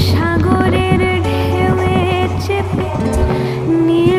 সাগরের ঢেউয়ে চেপে নিয়ে